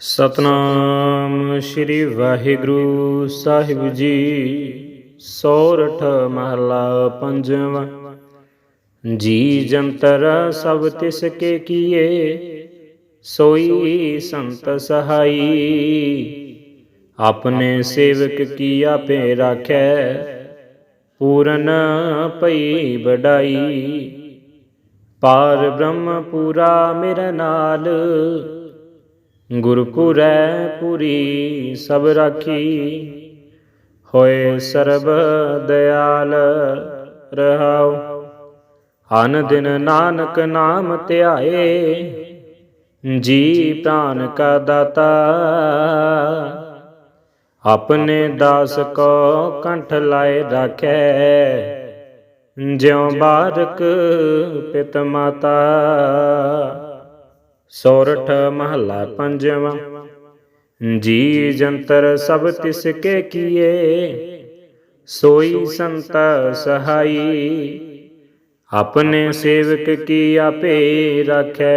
ਸਤਨਾਮ ਸ੍ਰੀ ਵਾਹਿਗੁਰੂ ਸਾਹਿਬ ਜੀ, ਸੋਰਠ ਮਹਲਾ ਪੰਜਵਾਂ। ਜੀ ਜੰਤਰ ਸਭ ਤਿਸ ਕੇ ਕੀਏ, ਸੋਈ ਸੰਤ ਸਹਾਈ। ਆਪਣੇ ਸੇਵਕ ਕੀ ਆਪੇ ਰਾਖੈ, ਪੂਰਨ ਪਈ ਵਡਾਈ। ਪਾਰ ਬ੍ਰਹਮ ਪੂਰਾ ਮੇਰੇ ਨਾਲ ਗੁਰ ਪੁਰੈ ਪੁਰੀ ਸਭ ਰਾਖੀ। ਹੋਏ ਸਰਬ ਦਿਆਲ ਰਹਾਉ। ਅਨ ਦਿਨ ਨਾਨਕ ਨਾਮ ਧਿਆਏ। ਜੀ ਪ੍ਰਾਨ ਕਾ ਦਾਤਾ। ਆਪਣੇ ਦਾਸ ਕੋ ਕੰਠ ਲਾਏ ਰੱਖੈ। ਜਿਉ ਬਾਰਕ ਪਿਤ ਮਾਤਾ। ਸੋਰਠ ਮਹੱਲਾ ਪੰਜਵਾਂ। ਜੀ ਜੰਤਰ ਸਭ ਤਿਸ ਕੇ ਕੀਏ, ਸੋਈ ਸੰਤ ਸਹਾਈ। ਆਪਣੇ ਸੇਵਕ ਕੀ ਆਪੇ ਰਾਖੈ,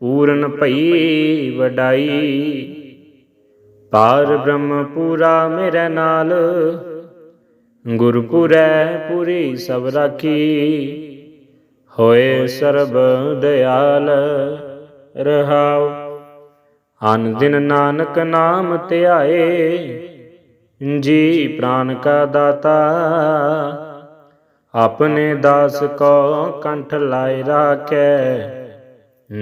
ਪੂਰਨ ਭਈ ਵਡਾਈ। ਪਾਰ ਬ੍ਰਹਮ ਪੂਰਾ ਮੇਰੇ ਨਾਲ, ਗੁਰਪੁਰੈ ਪੂਰੀ ਸਭ ਰਾਖੀ। ਹੋਏ ਸਰਬ ਦਿਆਲ, ਰਹਾਉ। ਅਨ ਦਿਨ ਨਾਨਕ ਨਾਮ ਧਿਆਏ, ਜੀ ਪ੍ਰਾਨ ਕਾ ਦਾਤਾ। ਆਪਣੇ ਦਾਸ ਕੋ ਕੰਠ ਲਾਇ ਰਾਖੈ,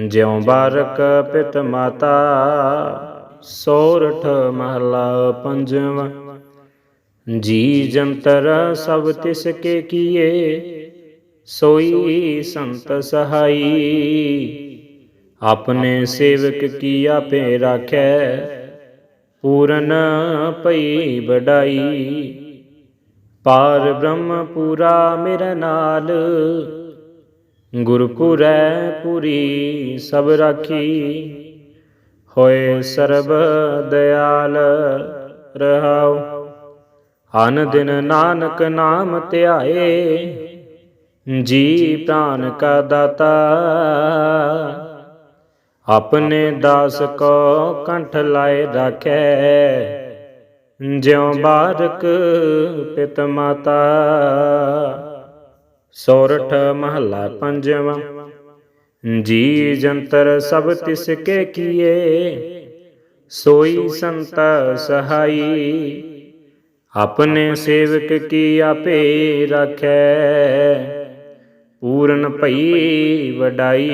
ਜਿਉ ਬਾਰਕ ਪਿਤ ਮਾਤਾ। ਸੋਰਠ ਮਹਲਾ ਪੰਜਵਾਂ, ਜੀ ਜੰਤਰ ਸਭ ਤਿਸ ਕੇ ਕੀਏ। ਸੋਈ ਸੰਤ ਸਹਾਈ। ਆਪਣੇ ਸੇਵਕ ਕੀ ਆਪੇ ਰਾਖੈ। ਪੂਰਨ ਭਈ ਵਡਾਈ। ਪਾਰ ਬ੍ਰਹਮ ਪੂਰਾ ਮੇਰੇ ਨਾਲ। ਗੁਰ ਪੁਰੈ ਸਭ ਰਾਖੀ। ਹੋਏ ਸਰਬ ਦਿਆਲ ਰਹਾਉ। ਅਨ ਦਿਨ ਨਾਨਕ ਨਾਮ ਧਿਆਏ। ਜੀ ਪ੍ਰਾਨ ਕਾ ਦਾਤਾ, ਆਪਣੇ ਦਾਸ ਕੋ ਕੰਠ ਲਾਏ ਰਾਖੈ। ਜਿਉ ਬਾਰਕ ਪਿਤ ਮਾਤਾ, ਸੋਰਠ ਮਹੱਲਾ ਪੰਜਵਾਂ। ਜੀ ਜੰਤਰ ਸਭ ਤਿਸ ਕੇ ਕੀਏ, ਸੋਈ ਸੰਤ ਸਹਾਈ। ਆਪਣੇ ਸੇਵਕ ਕੀ ਆਪੇ ਰਾਖੈ। ਪੂਰਨ ਭਈ ਵਡਾਈ।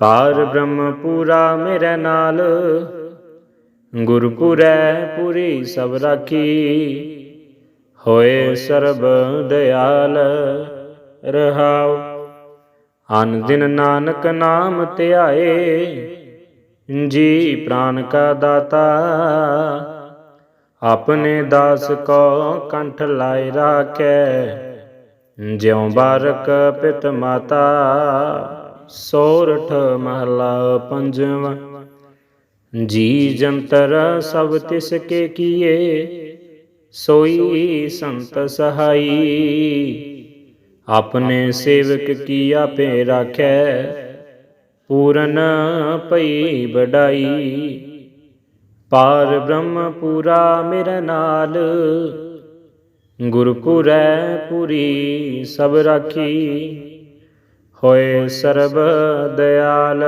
ਪਾਰ ਬ੍ਰਹਮ ਪੂਰਾ ਮੇਰੇ ਨਾਲ, ਗੁਰਪੁਰੈ ਪੂਰੀ ਸਭ ਰਾਖੀ। ਹੋਏ ਸਰਬ ਦਿਆਲ ਰਹਾਉ, ਅਨ ਦਿਨ ਨਾਨਕ ਨਾਮ ਧਿਆਏ। ਜੀ ਪ੍ਰਾਨ ਕਾ ਦਾਤਾ, ਆਪਣੇ ਦਾਸ ਕੋ ਕੰਠ ਲਾਇ ਰਾਖੈ। ਜਿਉ ਬਾਰਕ ਪਿਤ ਮਾਤਾ, ਸੋਰਠ ਮਹਲਾ ਪੰਜਵਾਂ। ਜੀ ਜੰਤਰ ਸਭ ਤਿਸ ਕੇ ਕੀਏ, ਸੋਈ ਸੰਤ ਸਹਾਈ। ਆਪਣੇ ਸੇਵਕ ਕੀ ਆਪੇ ਰਾਖੈ, ਪੂਰਨ ਪਈ ਵਡਾਈ। ਪਾਰ ਬ੍ਰਹਮ ਪੂਰਾ ਮੇਰੇ ਨਾਲ ਗੁਰਪੁਰੈ ਪੂਰੀ ਸਭ ਰਾਖੀ, ਹੋਏ ਸਰਬ ਦਿਆਲ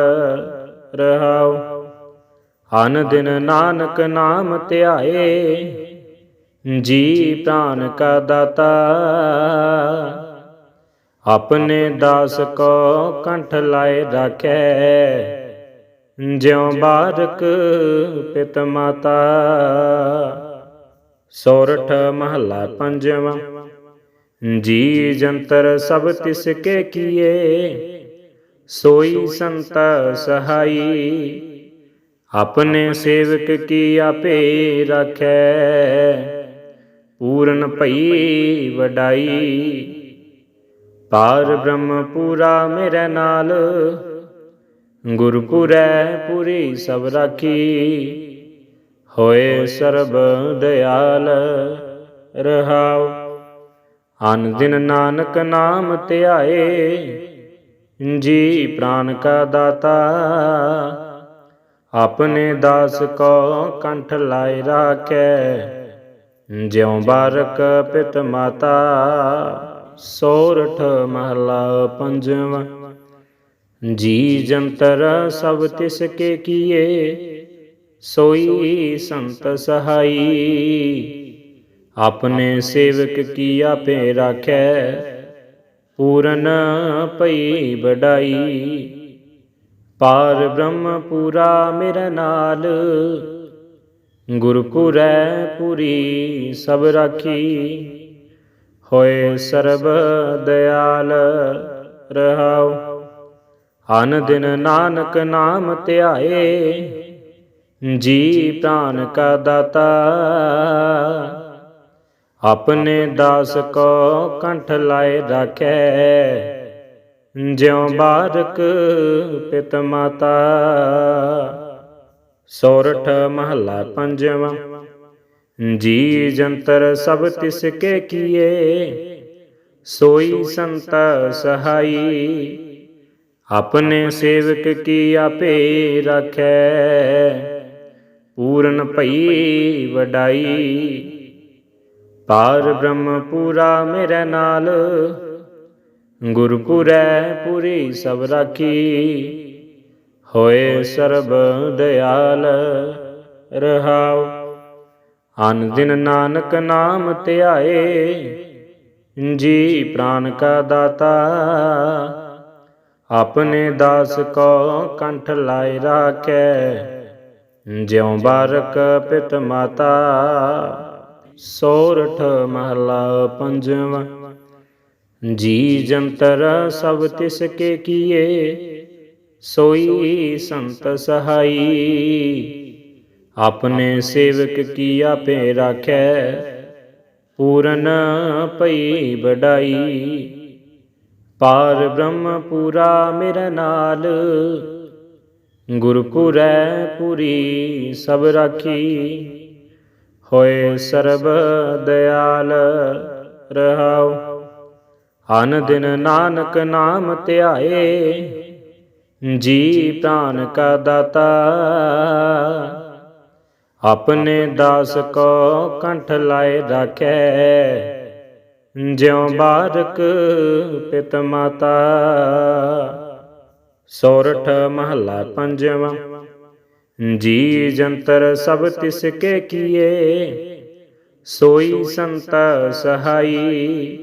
ਰਹਾਉ। ਅਨ ਦਿਨ ਨਾਨਕ ਨਾਮ ਧਿਆਏ, ਜੀ ਪ੍ਰਾਨ ਕਾ ਦਾਤਾ। ਆਪਣੇ ਦਾਸ ਕੋ ਕੰਠ ਲਾਏ ਰਾਖੈ, ਜਿਉ ਬਾਰਕ ਪਿਤ ਮਾਤਾ। ਸੋਰਠ ਮਹੱਲਾ ਪੰਜਵਾਂ। ਜੀ ਜੰਤਰ ਸਭ ਤਿਸ ਕੇ ਕੀਏ, ਸੋਈ ਸੰਤ ਸਹਾਈ। ਆਪਣੇ ਸੇਵਕ ਕੀ ਆਪੇ ਰਾਖੈ, ਪੂਰਨ ਭਈ ਵਡਾਈ। ਪਾਰ ਬ੍ਰਹਮ ਪੂਰਾ ਮੇਰੇ ਨਾਲ, ਗੁਰਪੁਰੈ ਪੂਰੀ ਸਭ ਰਾਖੀ। ਹੋਏ ਸਰਬ ਦਿਆਲ, ਰਹਾਉ। ਅਨ ਦਿਨ ਨਾਨਕ ਨਾਮ ਧਿਆਏ, ਜੀ ਪ੍ਰਾਨ ਕਾ ਦਾਤਾ। ਆਪਣੇ ਦਾਸ ਕੋ ਕੰਠ ਲਾਇ ਰਾਖੈ, ਜਿਉ ਬਾਰਕ ਪਿਤ ਮਾਤਾ, ਸੋਰਠ ਮਹਲਾ ਪੰਜਵਾਂ। ਜੀ ਜੰਤਰ ਸਭ ਤਿਸ ਕੇ ਕੀਏ ਸੋਈ ਸੰਤ ਸਹਾਈ। ਆਪਣੇ ਸੇਵਕ ਕੀ ਆਪੇ ਰਾਖੈ। ਪੂਰਨ ਭਈ ਵਡਾਈ। ਪਾਰ ਬ੍ਰਹਮ ਪੂਰਾ ਮੇਰੇ ਨਾਲ। ਗੁਰਪੁਰੈ ਪੂਰੀ ਸਭ ਰਾਖੀ। ਹੋਏ ਸਰਬ ਦਿਆਲ ਰਹਾਉ। ਅਨ ਦਿਨ ਨਾਨਕ ਨਾਮ ਧਿਆਏ। ਜੀ ਪ੍ਰਾਨ ਕਾ ਦਾਤਾ, ਆਪਣੇ ਦਾਸ ਕੋ ਕੰਠ ਲਾਏ ਰੱਖੈ। ਜਿਉ ਬਾਰਕ ਪਿਤ ਮਾਤਾ, ਸੋਰਠ ਮਹੱਲਾ ਪੰਜਵਾਂ। ਜੀ ਜੰਤਰ ਸਭ ਤਿਸ ਕੇ ਕੀਏ, ਸੋਈ ਸੰਤ ਸਹਾਈ। ਆਪਣੇ ਸੇਵਕ ਕੀ ਆਪੇ ਰਾਖੈ। ਪੂਰਨ ਭਈ ਵਡਾਈ। ਪਾਰ ਬ੍ਰਹਮ ਪੂਰਾ ਮੇਰੇ ਨਾਲ, ਗੁਰਪੁਰੈ ਪੂਰੀ ਸਭ ਰਾਖੀ। ਹੋਏ ਸਰਬ ਦਿਆਲ ਰਹਾਉ। ਅਨ ਦਿਨ ਨਾਨਕ ਨਾਮ ਧਿਆਏ, ਜੀ ਪ੍ਰਾਨ ਕਾ ਦਾਤਾ। ਆਪਣੇ ਦਾਸ ਕੋ ਕੰਠ ਲਾਇ ਰਾਖੈ। ਜਿਉ ਬਾਰਕ ਪਿਤ ਮਾਤਾ, ਸੋਰਠ ਮਹਲਾ ਪੰਜਵਾਂ। ਜੀ ਜੰਤਰ ਸਭ ਤਿਸ ਕੇ ਕੀਏ, ਸੋਈ ਸੰਤ ਸਹਾਈ। ਆਪਣੇ ਸੇਵਕ ਕੀ ਆਪੇ ਰਾਖੈ, ਪੂਰਨ ਪਈ ਵਡਾਈ। ਪਾਰ ਬ੍ਰਹਮ ਪੂਰਾ ਮੇਰੇ ਨਾਲ ਗੁਰਪੁਰੈ ਪੂਰੀ ਸਭ ਰਾਖੀ, ਹੋਏ ਸਰਬ ਦਿਆਲ ਰਹਾਉ। ਅਨ ਦਿਨ ਨਾਨਕ ਨਾਮ ਧਿਆਏ, ਜੀ ਪ੍ਰਾਨ ਕਾ ਦਾਤਾ। ਆਪਣੇ ਦਾਸ ਕੋ ਕੰਠ ਲਾਏ ਰੱਖੈ, ਜਿਉ ਬਾਰਕ ਪਿਤ ਮਾਤਾ। ਸੋਰਠ ਮਹੱਲਾ ਪੰਜਵਾਂ। ਜੀ ਜੰਤਰ ਸਭ ਤਿਸ ਕੇ ਕੀਏ, ਸੋਈ ਸੰਤ ਸਹਾਈ।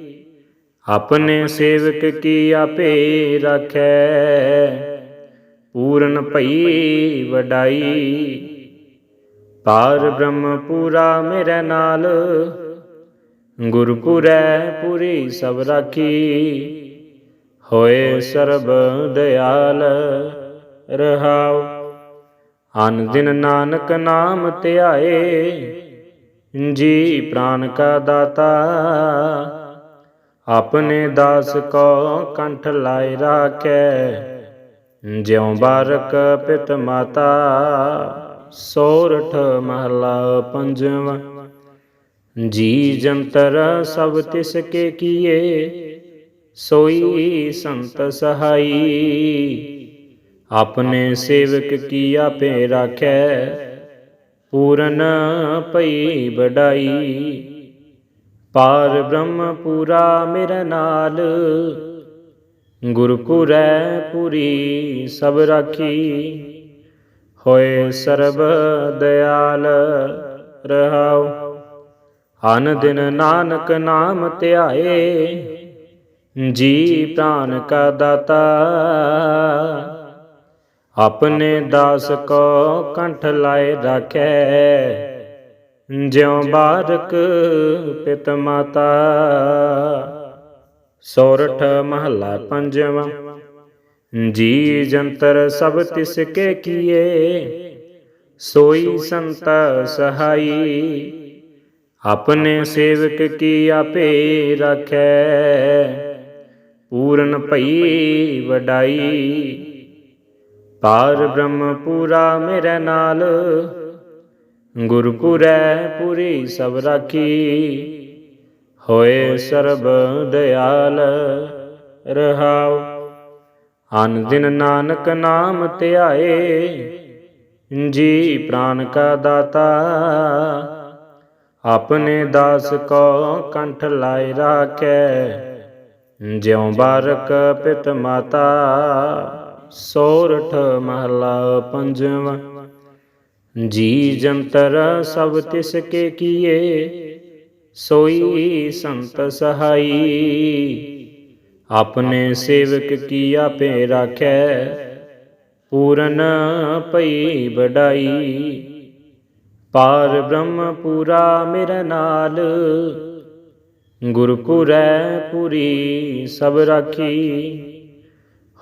ਆਪਣੇ ਸੇਵਕ ਕੀ ਆਪੇ ਰਾਖੈ, ਪੂਰਨ ਭਈ ਵਡਾਈ। ਪਾਰ ਬ੍ਰਹਮ ਪੂਰਾ ਮੇਰੇ ਨਾਲ, ਗੁਰਪੁਰੈ ਪੂਰੀ ਸਭ ਰਾਖੀ। ਹੋਏ ਸਰਬ ਦਿਆਲ, ਰਹਾਉ। ਅਨ ਦਿਨ ਨਾਨਕ ਨਾਮ ਧਿਆਏ, ਜੀ ਪ੍ਰਾਨ ਕਾ ਦਾਤਾ। ਆਪਣੇ ਦਾਸ ਕੋ ਕੰਠ ਲਾਇ ਰਾਖੈ, ਜਿਉ ਬਾਰਕ ਪਿਤ ਮਾਤਾ। ਸੋਰਠ ਮਹਲਾ ਪੰਜਵਾਂ, ਜੀ ਜੰਤਰ ਸਭ ਤਿਸ ਕੇ ਕੀਏ। ਸੋਈ ਸੰਤ ਸਹਾਈ। ਆਪਣੇ ਸੇਵਕ ਕੀ ਆਪੇ ਰਾਖੈ। ਪੂਰਨ ਭਈ ਵਡਾਈ। ਪਾਰ ਬ੍ਰਹਮ ਪੂਰਾ ਮੇਰੇ ਨਾਲ। ਗੁਰਪੁਰੈ ਪੂਰੀ ਸਭ ਰਾਖੀ। ਹੋਏ ਸਰਬ ਦਿਆਲ ਰਹਾਉ। ਅਨ ਦਿਨ ਨਾਨਕ ਨਾਮ ਧਿਆਏ। ਜੀ ਪ੍ਰਾਨ ਕਾ ਦਾਤਾ। ਆਪਣੇ ਦਾਸ ਕੋ ਕੰਠ ਲਾਏ ਰਾਖੈ। ਜਿਉ ਬਾਰਕ ਪਿਤ ਮਾਤਾ। ਸੋਰਠ ਮਹੱਲਾ ਪੰਜਵਾਂ। ਜੀ ਜੰਤਰ ਸਭ ਤਿਸ ਕੇ ਕੀਏ। ਸੋਈ ਸੰਤ ਸਹਾਈ। ਆਪਣੇ ਸੇਵਕ ਕੀ ਆਪੇ ਰਾਖੈ। ਪੂਰਨ ਭਈ ਵਡਾਈ। ਪਾਰ ਬ੍ਰਹਮ ਪੂਰਾ ਮੇਰੇ ਨਾਲ। ਗੁਰਪੁਰੈ ਪੂਰੀ ਸਭ ਰਾਖੀ। ਹੋਏ ਸਰਬ ਦਿਆਲ ਰਹਾਉ। ਅਨ ਦਿਨ ਨਾਨਕ ਨਾਮ ਧਿਆਏ। ਜੀ ਪ੍ਰਾਨ ਕਾ ਦਾਤਾ। ਆਪਣੇ ਦਾਸ ਕੋ ਕੰਠ ਲਾਇ ਰਾਖੈ। ਜਿਉ ਬਾਰਕ ਪਿਤ ਮਾਤਾ, ਸੋਰਠ ਮਹਲਾ ਪੰਜਵਾ। ਜੀ ਜੰਤਰ ਸਭ ਤਿਸ ਕੇ ਕੀਏ, ਸੋਈ ਸੰਤ ਸਹਾਈ। ਆਪਣੇ ਸੇਵਕ ਕੀ ਆਪੇ ਰਾਖੈ, ਪੂਰਨ ਪਈ ਵਡਾਈ। ਪਾਰ ਬ੍ਰਹਮ ਪੂਰਾ ਮੇਰੇ ਨਾਲ ਗੁਰਪੁਰੈ ਪੂਰੀ ਸਭ ਰਾਖੀ,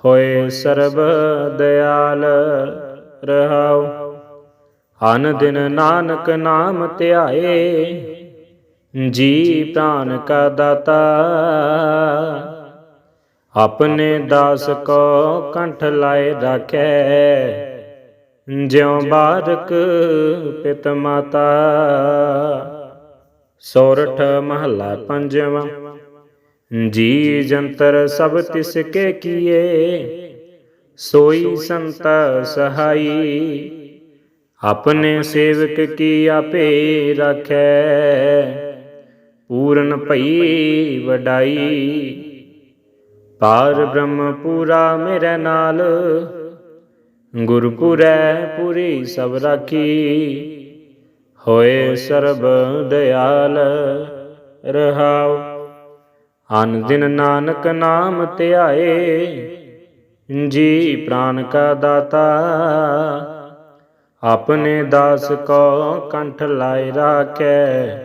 ਹੋਏ ਸਰਬ ਦਿਆਲ ਰਹਾਉ। ਅਨ ਦਿਨ ਨਾਨਕ ਨਾਮ ਧਿਆਏ, ਜੀ ਪ੍ਰਾਨ ਕਾ ਦਾਤਾ। ਆਪਣੇ ਦਾਸ ਕੋ ਕੰਠ ਲਾਏ ਰਾਖੈ, ਜਿਉ ਬਾਰਕ ਪਿਤ ਮਾਤਾ। ਸੋਰਠ ਮਹੱਲਾ ਪੰਜਵਾ। ਜੀ ਜੰਤਰ ਸਭ ਤਿਸ ਕੇ ਕੀਏ, ਸੋਈ ਸੰਤ ਸਹਾਈ। ਆਪਣੇ ਸੇਵਕ ਕੀ ਆਪੇ ਰਾਖੈ, ਪੂਰਨ ਭਈ ਵਡਾਈ। ਪਾਰ ਬ੍ਰਹਮ ਪੂਰਾ ਮੇਰੇ ਨਾਲ, ਗੁਰਪੁਰੈ ਪੂਰੀ ਸਭ ਰਾਖੀ। ਹੋਏ ਸਰਬ ਦਿਆਲ, ਰਹਾਉ। ਅਨ ਦਿਨ ਨਾਨਕ ਨਾਮ ਧਿਆਏ, ਜੀ ਪ੍ਰਾਨ ਕਾ ਦਾਤਾ। ਆਪਣੇ ਦਾਸ ਕੋ ਕੰਠ ਲਾਇ ਰਾਖੈ,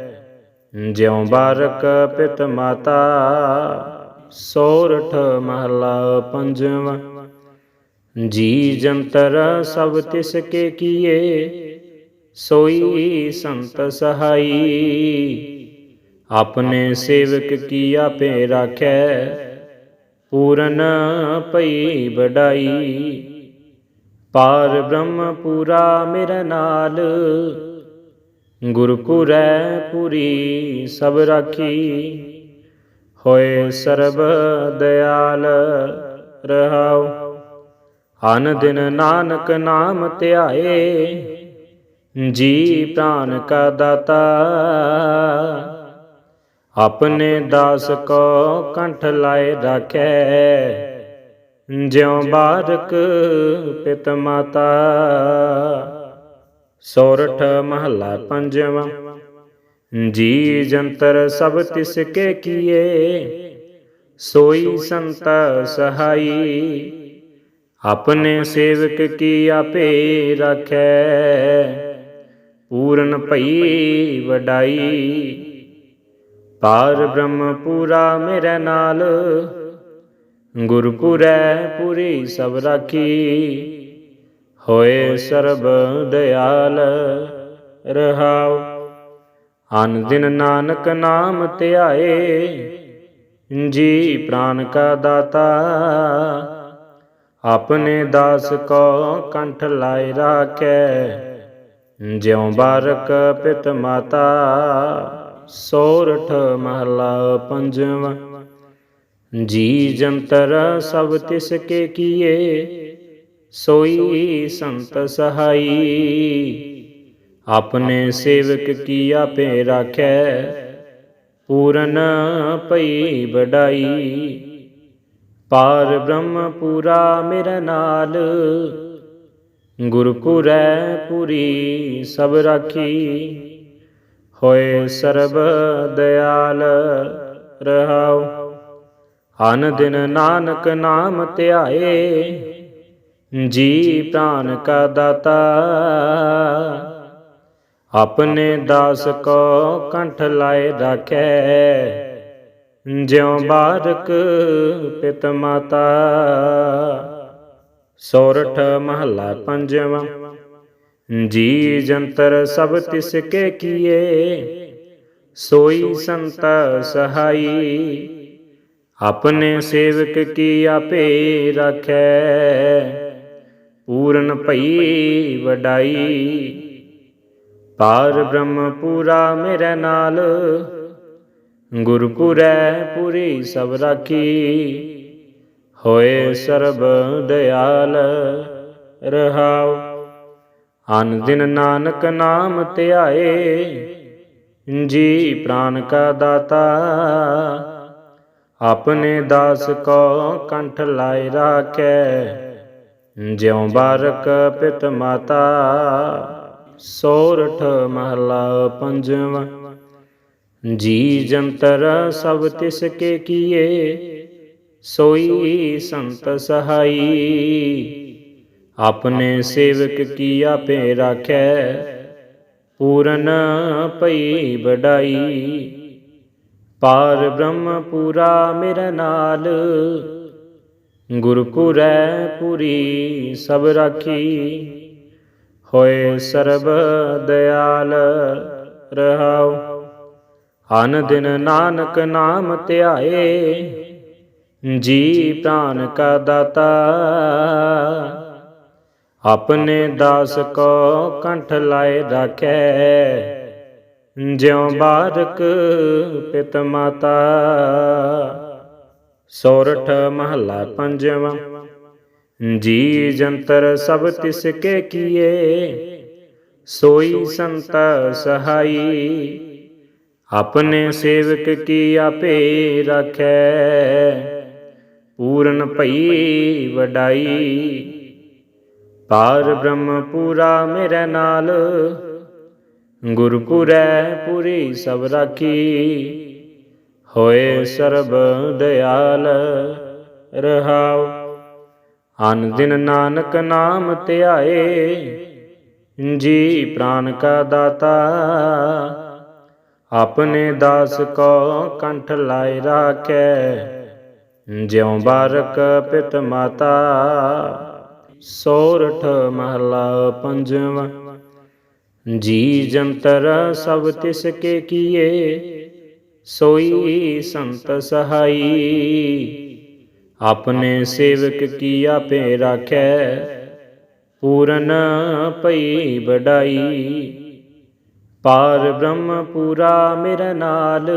ਜਿਉ ਬਾਰਕ ਪਿਤ ਮਾਤਾ। ਸੋਰਠ ਮਹਲਾ ਪੰਜਵਾ, ਜੀ ਜੰਤਰ ਸਭ ਤਿਸ ਕੇ ਕੀਏ। ਸੋਈ ਸੰਤ ਸਹਾਈ। ਆਪਣੇ ਸੇਵਕ ਕੀ ਆਪੇ ਰਾਖੈ? ਪੂਰਨ ਪਈ ਵਡਾਈ। ਪਾਰ ਬ੍ਰਹਮ ਪੂਰਾ ਮੇਰੇ ਨਾਲ। ਗੁਰਪੁਰੈ ਪੂਰੀ ਸਭ ਰਾਖੀ। ਹੋਏ ਸਰਬ ਦਿਆਲ ਰਹਾਉ। ਅਨ ਦਿਨ ਨਾਨਕ ਨਾਮ ਧਿਆਏ। ਜੀ ਪ੍ਰਾਨ ਕਾ ਦਾਤਾ। ਆਪਣੇ ਦਾਸ ਕੋ ਕੰਠ ਲਾਏ ਰਾਖੈ। ਜਿਉ ਬਾਰਕ ਪਿਤ ਮਾਤਾ। ਸੋਰਠ ਮਹੱਲਾ ਪੰਜਵਾ। ਜੀ ਜੰਤਰ ਸਭ ਤਿਸ ਕੇ ਕੀਏ। ਸੋਈ ਸੰਤ ਸਹਾਈ। ਆਪਣੇ ਸੇਵਕ ਕੀ ਆਪੇ ਰਾਖੈ। ਪੂਰਨ ਭਈ ਵਡਾਈ। ਪਾਰ ਬ੍ਰਹਮ ਪੂਰਾ ਮੇਰੇ ਨਾਲ, ਗੁਰਪੁਰੈ ਪੂਰੀ ਸਭ ਰਾਖੀ। ਹੋਏ ਸਰਬ ਦਿਆਲ, ਰਹਾਉ। ਅਨ ਦਿਨ ਨਾਨਕ ਨਾਮ ਧਿਆਏ, ਜੀ ਪ੍ਰਾਨ ਕਾ ਦਾਤਾ। ਆਪਣੇ ਦਾਸ ਕੋ ਕੰਠ ਲਾਇ ਰਾਖੈ। ਜਿਉ ਬਾਰਕ ਪਿਤ ਮਾਤਾ, ਸੋਰਠ ਮਹਲਾ ਪੰਜਵਾ। ਜੀ ਜੰਤਰ ਸਭ ਤਿਸ ਕੇ ਕੀਏ, ਸੋਈ ਸੰਤ ਸਹਾਈ। ਆਪਣੇ ਸੇਵਕ ਕੀ ਆਪੇ ਰਾਖੈ, ਪੂਰਨ ਪਈ ਵਡਾਈ। ਪਾਰ ਬ੍ਰਹਮ ਪੂਰਾ ਮੇਰੇ ਨਾਲ ਗੁਰਪੁਰੈ ਪੂਰੀ ਸਭ ਰਾਖੀ, ਹੋਏ ਸਰਬ ਦਿਆਲ ਰਹਾਉ। ਅਨ ਦਿਨ ਨਾਨਕ ਨਾਮ ਧਿਆਏ, ਜੀ ਪ੍ਰਾਨ ਕਾ ਦਾਤਾ। ਆਪਣੇ ਦਾਸ ਕੋ ਕੰਠ ਲਾਏ ਰਾਖੈ, ਜਿਉ ਬਾਰਕ ਪਿਤ ਮਾਤਾ। ਸੋਰਠ ਮਹੱਲਾ ਪੰਜਵਾਂ। ਜੀ ਜੰਤਰ ਸਭ ਤਿਸ ਕੇ ਕੀਏ, ਸੋਈ ਸੰਤ ਸਹਾਈ। ਆਪਣੇ ਸੇਵਕ ਕੀ ਆਪੇ ਰਾਖੈ, ਪੂਰਨ ਭਈ ਵਡਾਈ। ਪਾਰ ਬ੍ਰਹਮ ਪੂਰਾ ਮੇਰੇ ਨਾਲ, ਗੁਰਪੁਰੈ ਪੂਰੀ ਸਭ ਰਾਖੀ। ਹੋਏ ਸਰਬ ਦਿਆਲ, ਰਹਾਉ। ਅਨ ਦਿਨ ਨਾਨਕ ਨਾਮ ਧਿਆਏ, ਜੀ ਪ੍ਰਾਨ ਕਾ ਦਾਤਾ। ਆਪਣੇ ਦਾਸ ਕੋ ਕੰਠ ਲਾਇ ਰਾਖੈ, ਜਿਉ ਬਾਰਕ ਪਿਤ ਮਾਤਾ। ਸੋਰਠ ਮਹਲਾ ਪੰਜਵਾਂ, ਜੀ ਜੰਤਰ ਸਭ ਤਿਸ ਕੇ ਕੀਏ ਸੋਈ ਸੰਤ ਸਹਾਈ। ਆਪਣੇ ਸੇਵਕ ਕੀ ਆਪੇ ਰਾਖੈ? ਪੂਰਨ ਪਈ ਵਡਾਈ। ਪਾਰ ਬ੍ਰਹਮ ਪੂਰਾ ਮੇਰੇ ਨਾਲ। ਗੁਰਪੁਰੈ ਪੂਰੀ ਸਭ ਰਾਖੀ। ਹੋਏ ਸਰਬ ਦਿਆਲ ਰਹਾਉ। ਅਨ ਦਿਨ ਨਾਨਕ ਨਾਮ ਧਿਆਏ। ਜੀ ਪ੍ਰਾਨ ਕਾ ਦਾਤਾ, ਆਪਣੇ ਦਾਸ ਕੋ ਕੰਠ ਲਾਏ ਰਾਖੈ। ਜਿਉ ਬਾਰਕ ਪਿਤ ਮਾਤਾ, ਸੋਰਠ ਮਹੱਲਾ ਪੰਜਵਾਂ। ਜੀ ਜੰਤਰ ਸਭ ਤਿਸ ਕੇ ਕੀਏ, ਸੋਈ ਸੰਤ ਸਹਾਈ। ਆਪਣੇ ਸੇਵਕ ਕੀ ਆਪੇ ਰਾਖੈ। ਪੂਰਨ ਭਈ ਵਡਾਈ। ਪਾਰ ਬ੍ਰਹਮ ਪੂਰਾ ਮੇਰੇ ਨਾਲ, ਗੁਰਪੁਰੈ ਪੂਰੀ ਸਭ ਰਾਖੀ। ਹੋਏ ਸਰਬ ਦਿਆਲ ਰਹਾਉ। ਅਨ ਦਿਨ ਨਾਨਕ ਨਾਮ ਧਿਆਏ, ਜੀ ਪ੍ਰਾਨ ਕਾ ਦਾਤਾ। ਆਪਣੇ ਦਾਸ ਕੋ ਕੰਠ ਲਾਇ ਰਾਖੈ। ਜਿਉ ਬਾਰਕ ਪਿਤ ਮਾਤਾ, ਸੋਰਠ ਮਹਲਾ ਪੰਜਵਾਂ। ਜੀ ਜੰਤਰ ਸਭ ਤਿਸ ਕੇ ਕੀਏ, ਸੋਈ ਸੰਤ ਸਹਾਈ। ਆਪਣੇ ਸੇਵਕ ਕੀ ਆਪੇ ਰਾਖੈ, ਪੂਰਨ ਪਈ ਵਡਾਈ। ਪਾਰ ਬ੍ਰਹਮ ਪੂਰਾ ਮੇਰੇ ਨਾਲ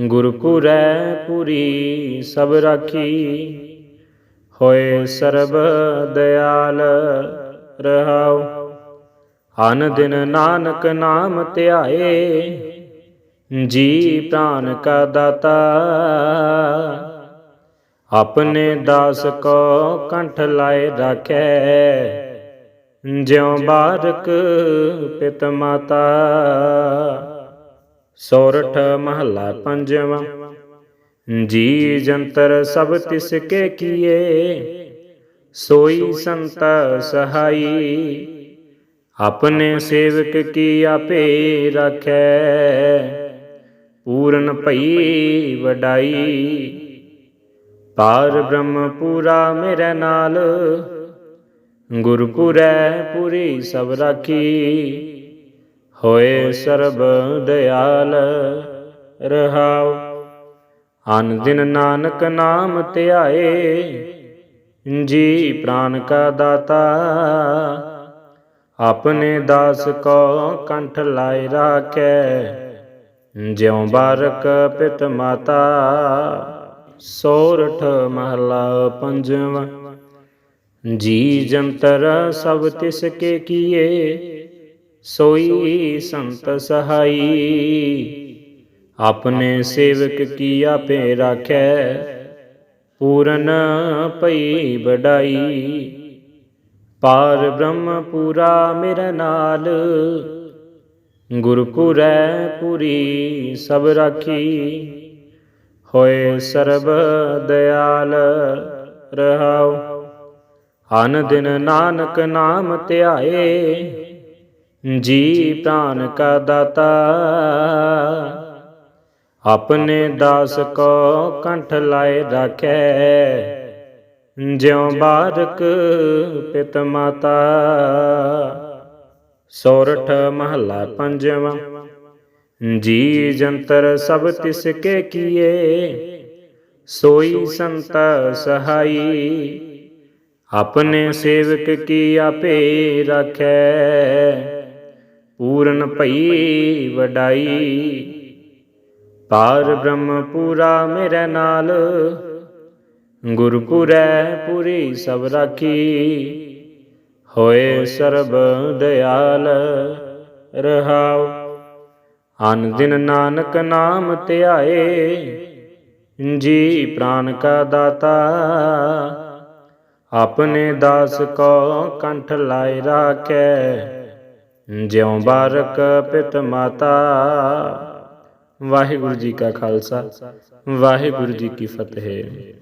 ਗੁਰਪੁਰੈ ਪੂਰੀ ਸਭ ਰਾਖੀ, ਹੋਏ ਸਰਬ ਦਿਆਲ ਰਹਾਉ। ਅਨ ਦਿਨ ਨਾਨਕ ਨਾਮ ਧਿਆਏ, ਜੀ ਪ੍ਰਾਨ ਕਾ ਦਾਤਾ। ਆਪਣੇ ਦਾਸ ਕੋ ਕੰਠ ਲਾਏ ਰੱਖੈ, ਜਿਉ ਬਾਰਕ ਪਿਤ ਮਾਤਾ। ਸੋਰਠ ਮਹੱਲਾ ਪੰਜਵਾਂ। ਜੀ ਜੰਤਰ ਸਭ ਤਿਸ ਕੇ ਕੀਏ, ਸੋਈ ਸੰਤ ਸਹਾਈ। ਆਪਣੇ ਸੇਵਕ ਕੀ ਆਪੇ ਰਾਖੈ, ਪੂਰਨ ਭਈ ਵਡਾਈ। ਪਾਰ ਬ੍ਰਹਮ ਪੂਰਾ ਮੇਰੇ ਨਾਲ, ਗੁਰਪੁਰੈ ਪੂਰੀ ਸਭ ਰਾਖੀ। ਹੋਏ ਸਰਬ ਦਿਆਲ, ਰਹਾਉ। ਅਨ ਦਿਨ ਨਾਨਕ ਨਾਮ ਧਿਆਏ, ਜੀ ਪ੍ਰਾਨ ਕਾ ਦਾਤਾ। ਆਪਣੇ ਦਾਸ ਕੋ ਕੰਠ ਲਾਇ ਰਾਖੈ, ਜਿਉ ਬਾਰਕ ਪਿਤ ਮਾਤਾ। ਸੋਰਠ ਮਹਲਾ ਪੰਜਵਾਂ, ਜੀ ਜੰਤਰ ਸਭ ਤਿਸ ਕੇ ਕੀਏ। ਸੋਈ ਸੰਤ ਸਹਾਈ। ਆਪਣੇ ਸੇਵਕ ਕੀ ਆਪੇ ਰਾਖੈ। ਪੂਰਨ ਭਈ ਵਡਾਈ। ਪਾਰ ਬ੍ਰਹਮ ਪੂਰਾ ਮੇਰੇ ਨਾਲ। ਗੁਰਪੁਰੈ ਪੂਰੀ ਸਭ ਰਾਖੀ। ਹੋਏ ਸਰਬ ਦਿਆਲ ਰਹਾਉ। ਅਨ ਦਿਨ ਨਾਨਕ ਨਾਮ ਧਿਆਏ। ਜੀ ਪ੍ਰਾਨ ਕਾ ਦਾਤਾ, ਆਪਣੇ ਦਾਸ ਕੋ ਕੰਠ ਲਾਏ ਰਾਖੈ। ਜਿਉ ਬਾਰਕ ਪਿਤ ਮਾਤਾ, ਸੋਰਠ ਮਹੱਲਾ ਪੰਜਵਾਂ। ਜੀ ਜੰਤਰ ਸਭ ਤਿਸ ਕੇ ਕੀਏ, ਸੋਈ ਸੰਤ ਸਹਾਈ। ਆਪਣੇ ਸੇਵਕ ਕੀ ਆਪੇ ਰਾਖੈ। ਪੂਰਨ ਭਈ ਵਡਾਈ। ਪਾਰ ਬ੍ਰਹਮ ਪੂਰਾ ਮੇਰੇ ਨਾਲ ਗੁਰਪੁਰੈ ਪੂਰੀ ਸਭ ਰਾਖੀ। ਹੋਏ ਸਰਬ ਦਿਆਲ ਰਹਾਉ, ਅਨ ਦਿਨ ਨਾਨਕ ਨਾਮ ਧਿਆਏ। ਜੀ ਪ੍ਰਾਨ ਕਾ ਦਾਤਾ, ਆਪਣੇ ਦਾਸ ਕੋ ਕੰਠ ਲਾਇ ਰਾਖੈ। ਜਿਉ ਬਾਰਕ ਪਿਤ ਮਾਤਾ ਵਾਹਿਗੁਰੂ ਜੀ ਕਾ ਖਾਲਸਾ ਵਾਹਿਗੁਰੂ ਜੀ ਕੀ ਫਤਿਹ।